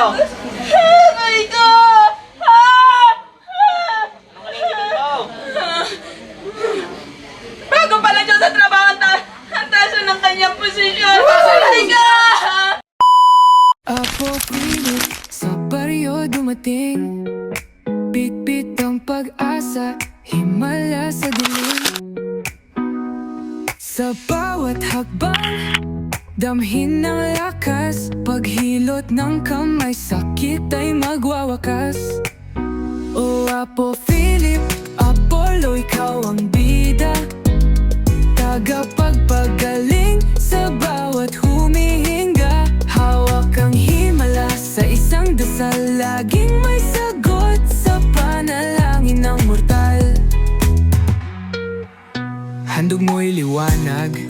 Aray damhin ng lakas Paghilot ng kamay, sakit ay magwawakas. O Apo Philip, Apollo, ikaw ang bida. Tagapagpagaling sa bawat humihinga. Hawak ang himala sa isang dasal Laging may sagot sa panalangin ng mortal. Handog mo'y liwanag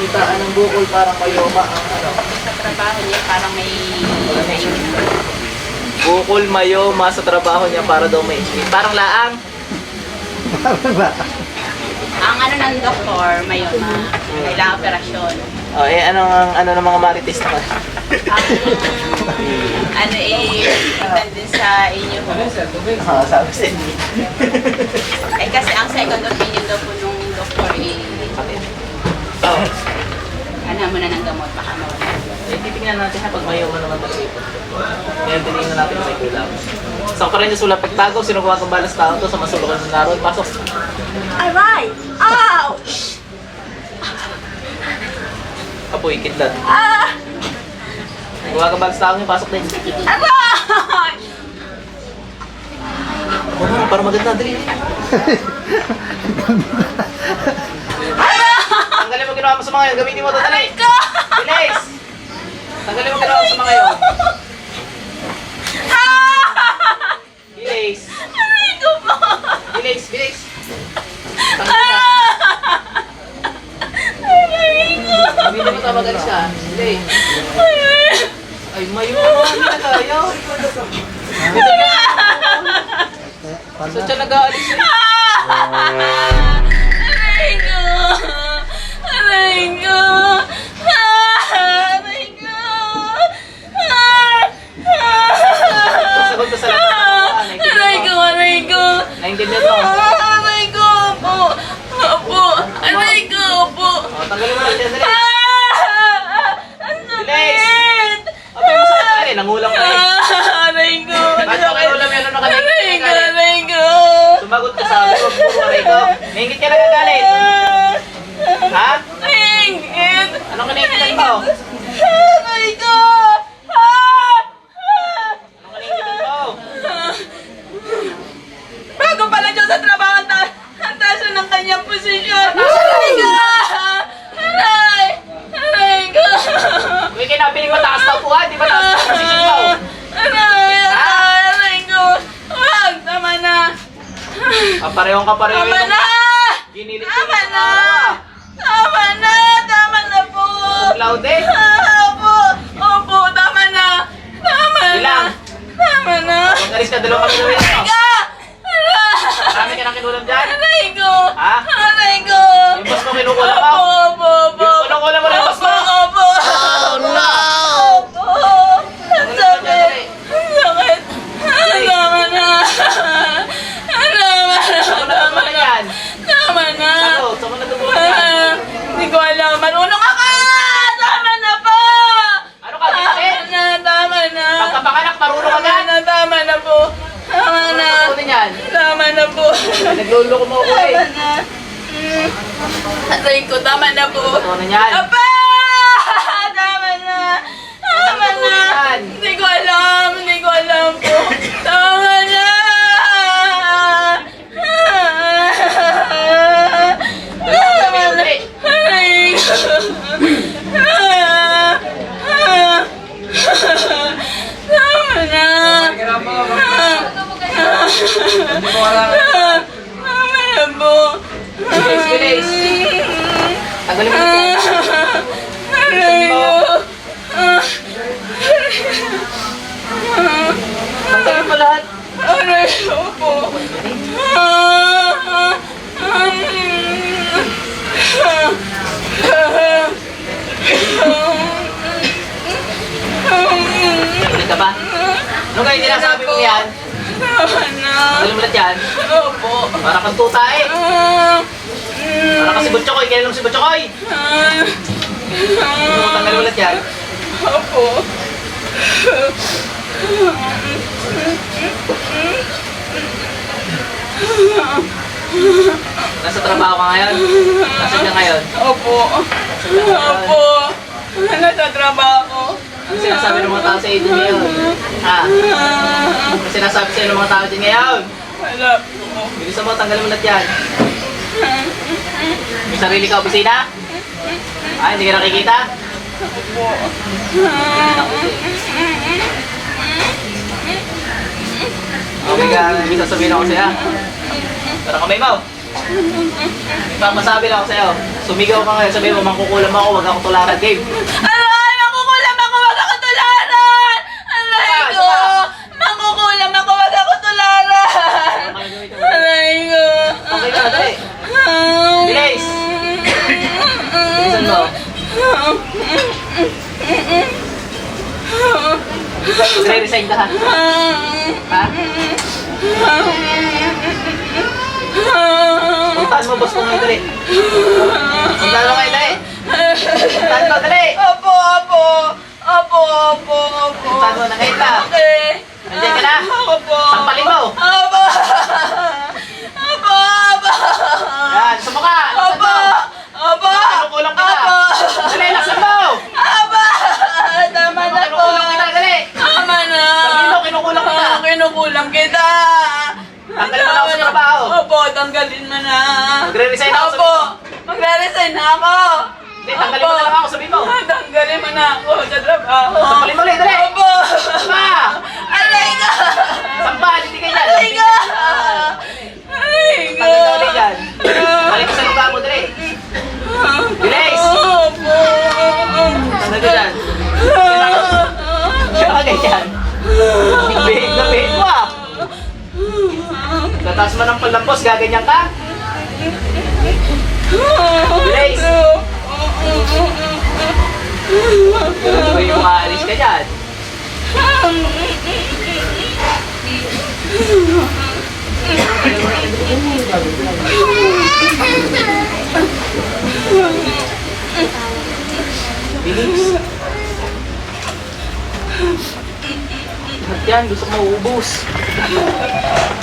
Kita anong bukol parang mayoma ang ano. Sa trabaho niya, parang may... Bukol mayoma sa trabaho niya para daw may Parang laang. ang ano ng doktor, mayoma. Kailangan operasyon. Oh, eh ano ang ano ng mga marites naman? Ang ano eh, depende sa inyo. Ah, sabi sa inyo. Eh kasi ang second opinion daw po nung doktor eh, Oh, ano mo na ng gamot, baka mawala. eh, titingnan natin ha pag mayoma naman talaga. Ngayon tinignan natin kung may kulang. Sa yung sulat pagtago, sino kuha kong balas tao to sa masulukan ng naroon. Pasok. Aray! Ouch! Apoy, kidlat. Ah! Kuha kong balas tao niyo, pasok din. Aray! Oh, para maganda, dali. Tanggalin mo ginawa mo sa mga yun, gamitin mo to, dali. Naingit ka nagagalit. Ha? Ingit! Anong kinaingitan mo? Aray ko! Anong kinaingitan mo? Bago pala siya sa trabaho, ang ta- ang taas na ng kanyang posisyon. Aray ko! Aray! Aray ko! May kinapiling mataas na upuan. Di ba taas na position mo? Aray! Aray! Ko! Wag! Tama na! Ah, parehong ka pareho. Tama na! Ginilit Tama na! Tama na! Tama na po! Ah, Opo! Opo! Tama na! Tama na! Ilang? Tama na! Mag-alis ka dalawang kami na Aray ka! Marami ka nang kinulam dyan. Aray ko! Ha? Aray ko! Yung boss mo kinukulam mo? Opo, opo, opo. Boss mo? Opo, opo. Oh, no! Opo. Ang sakit. Ang sakit. Tama na. Tama na. Saan mo Tama natutunan na. yan? Tama na. Sagot, saan mo natutunan yan? Ah, Hindi ko alam. Marunong ako! Tama na po! Ano ka, Tama Vincent? na, tama na. Pagkapanganak, marunong Tama agad. na, tama na po. Tama Ano na. natutunan yan? Tama na po. Nagluloko mo ako eh. Tama na. Mm. Aray ko, tama na po. Natutunan yan. Apa! Tuta eh. Para kang si Butchokoy. Kailan lang si Butchokoy? Ano, tanggalin mo lahat yan. Opo. Nasa trabaho ka ngayon? Nasaan ka ngayon? Opo. Opo. Nasa trabaho. Ano sinasabi ng mga tao sa iyo ngayon? Ha? Ano sinasabi sa ng mga tao dyan ngayon? Wala po. Bilisan mo, tanggalin mo lahat yan. May sarili ka opisina? Ay, hindi ka nakikita? Opo. Okay ka, may sasabihin ako sa'yo. Pero kamay mo. Papasabi lang ako sa'yo. Sumigaw ka ngayon, sabihin mo, mangkukulam ako, wag ako tularan, game. Magre-resign ka ha? Ha? Puntahan mo, boss ko ngayon, dali. Puntahan mo ngayon, dali. Puntahan mo, dali. Opo, opo! Opo, opo, opo! Puntahan mo na ngayon ka. Okay! Nandiyan ka na? Opo! Sampalin mo. Opo! Opo, opo! Yan, sumuka. Opo! mo. Opo! Kinukulang kita. Opo! Dali, laksan mo. Aba! Tama na po! Kinukulang kita, dali. Tama na! Sabihin mo, kinukulang kita. Ah, kinukulang kita! Tanggalin mo na ako sa trabaho. Opo, tanggalin mo na. Magre-resign ako, Opo, magre-resign na ako. Hindi, tanggalin mo na lang ako, sabihin mo. Ah, Tanggalin mo na ako sa trabaho. Sampalin mo ulit, dali. Opo. Pa! Aray ka! Sampal, hindi kayo dyan. Aray ka! Aray ka! Tanggal na ulit yan. Tataas mo ng palampos, gaganyan ka? Bilis! Ganun ba yung aalis ka dyan? Bilis. Lahat yan, gusto ko mauubos.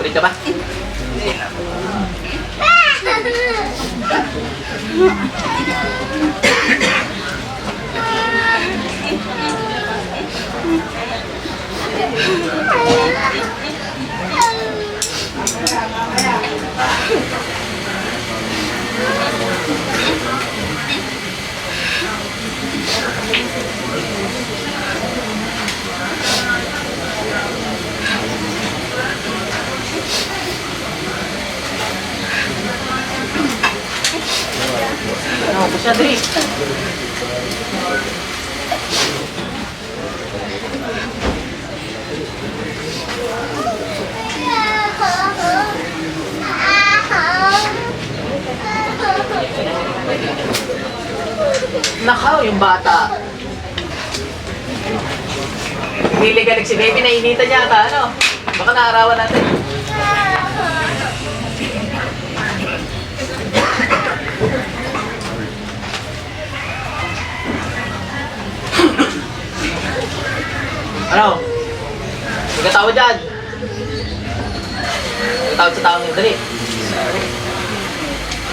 Ulit ka ba? Dali. Nakaw, yung bata. Hiligalig si baby, nainitan niya ata, ano? Baka naarawan natin. Ano? May katawa dyan. Tawag sa taong yun. Dali.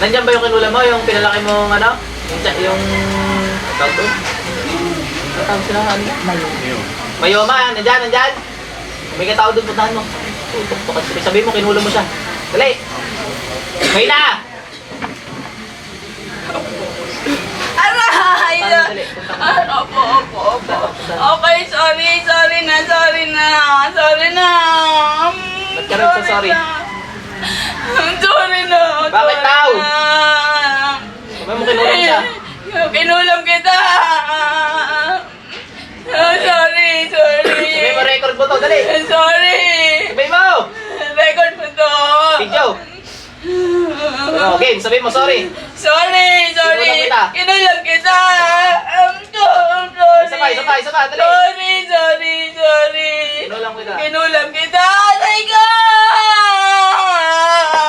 Nandyan ba yung kinulam mo? Yung pinalaki mo, ano? Yung, yung... Tawag? Ang tawag sila, ano? Mayoma, nandyan, nandyan. May katao doon, puntahan mo. Tutok-tukan sila. Sabihin mo, kinulam mo siya. Dali. May na! Aray! Paano, dali? Punta ka. Ah, Opo, opo, opo. Okay, sorry. Sorry na. Ba't ka nagsasorry? Sorry na. Bakit sorry daw? na. Sabay mo kinulam siya. Kinulam kita. Oh, sorry, sorry. Sabay mo record mo to, dali. Sorry. Sabay mo! Record mo to. Video! Oh, game, sabihin mo sorry. Sorry, sorry. Kinulam kita. Kinulam kita. I'm so, I'm sorry. Isa pa, isa pa, isa pa, dali. Sorry, sorry, sorry. Kinulam kita. Kinulam kita. Aray ko!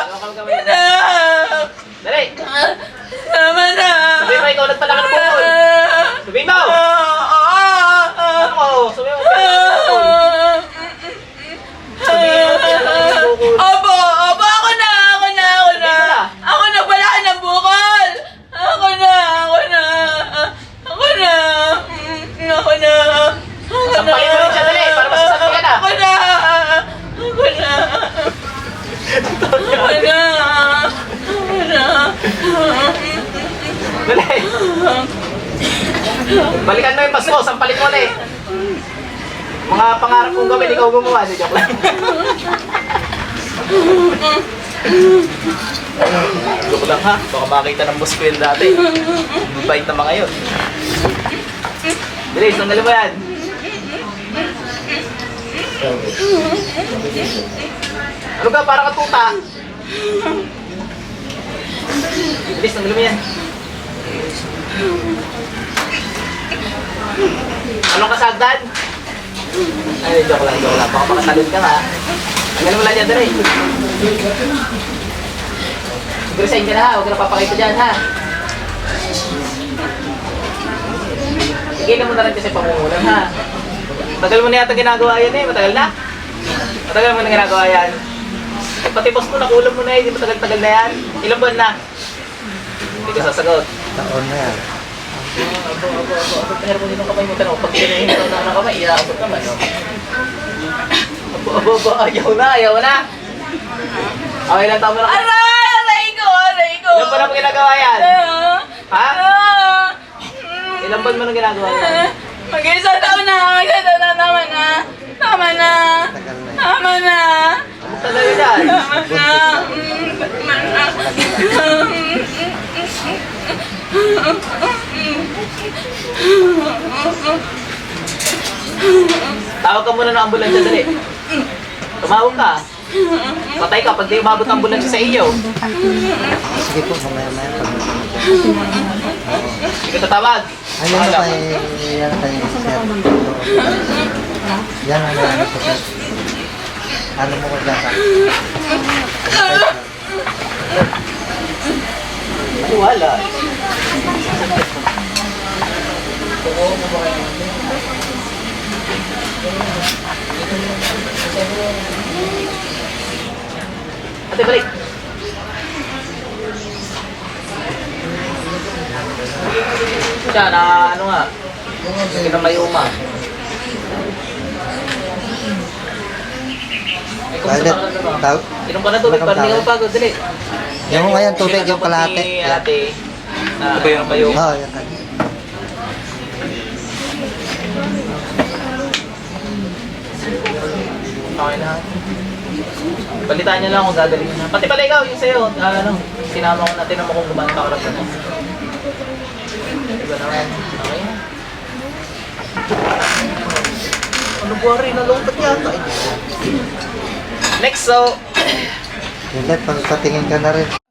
Ano ka magkamay na? Ah, Dali! Tama na. Sabihin mo ikaw nagpala ka ng bukol. Sabihin mo! Ah, ah, ah, Ano? Sabihin mo pinala ka ng bukol. Sabihin mo pinala ka ng bukol. Opo, opo, ako na, ako na, ako na. Sabihin mo na. Ako na, wala ka ng bukol. Ako na, ako na. Ako na. Mm, Ako na. Ako na. Sampalin mo rin siya, dali, para masasabi ka na. Ako na. Ako na. Ako na. Ako na. Dali! Yung pas mo, ulit. Mga pangarap kong gawin, ikaw gumawa. Di joke lang. joke lang ha. Baka makita ng boss ko yun dati. Mabait na mga yun. Dali, sandali mo yan. Ano ka? Parang katuta. Bilis, tanggalin mo yan. Anong kasagdan? Ay, joke lang, joke lang. Baka makatalon ka ha. Tanggalin mo lang yan, dali. Sa ka na ha. Huwag ka na papakita dyan ha. Tigilan mo na rin kasi pamungulan ha. Matagal mo na yata ginagawa yan eh. Matagal na. Matagal mo na ginagawa yan. Pati boss mo, nakulam mo na eh. Di matagal-tagal na yan. Ilang buwan na? Hindi ka sasagot. Taon na yan. Abo, abo, abo, abo. Pero mo din ang kamay mo tanong. Pag kinahin ko na ng kamay, iaabot naman. No? Abo, abo, abo. Ayaw na, ayaw na. Okay lang, tama na. Aray! Aray ko! Aray ko! Ilang buwan na mo ginagawa yan? Ah, Ha? ah, Ilang buwan mo na ginagawa yan? Mag-isa taon na! Mag-isa taon na! Tama na! Tama na! Tama na! Ano talaga yan? Tama na! Mm, Tama na! Tawag ka muna ng ambulansya, dali. Tumawag ka. Patay ka pag di umabot ang ambulansya sa iyo. Sige po, mamaya maya pag Hindi ka tatawag. Ayun na kay, yan sir. Yan ang ano sir. Ano mo ko dyan ka? Wala. Ate, balik. Siya, na ano nga. Sige na may uma. Ay, kumusta Toilet. ka na ba? Tawag. Inom ka na tubig, parang hindi ka pagod. Dali. Yung ngayon, tubig, yung kalahati. ni Ate. Ano ba yung bayo? Oo, yan kan. Okay na. Balitaan niya lang kung gagaling na. Pati pala ikaw, yung sa'yo, ah, ano, sinama ko natin naman kung gumanta ka lang mo. Diba naman? Okay na. Ano ba rin? Nalungkot yata eh. Next, so, Hindi, pagpatingin ka na rin.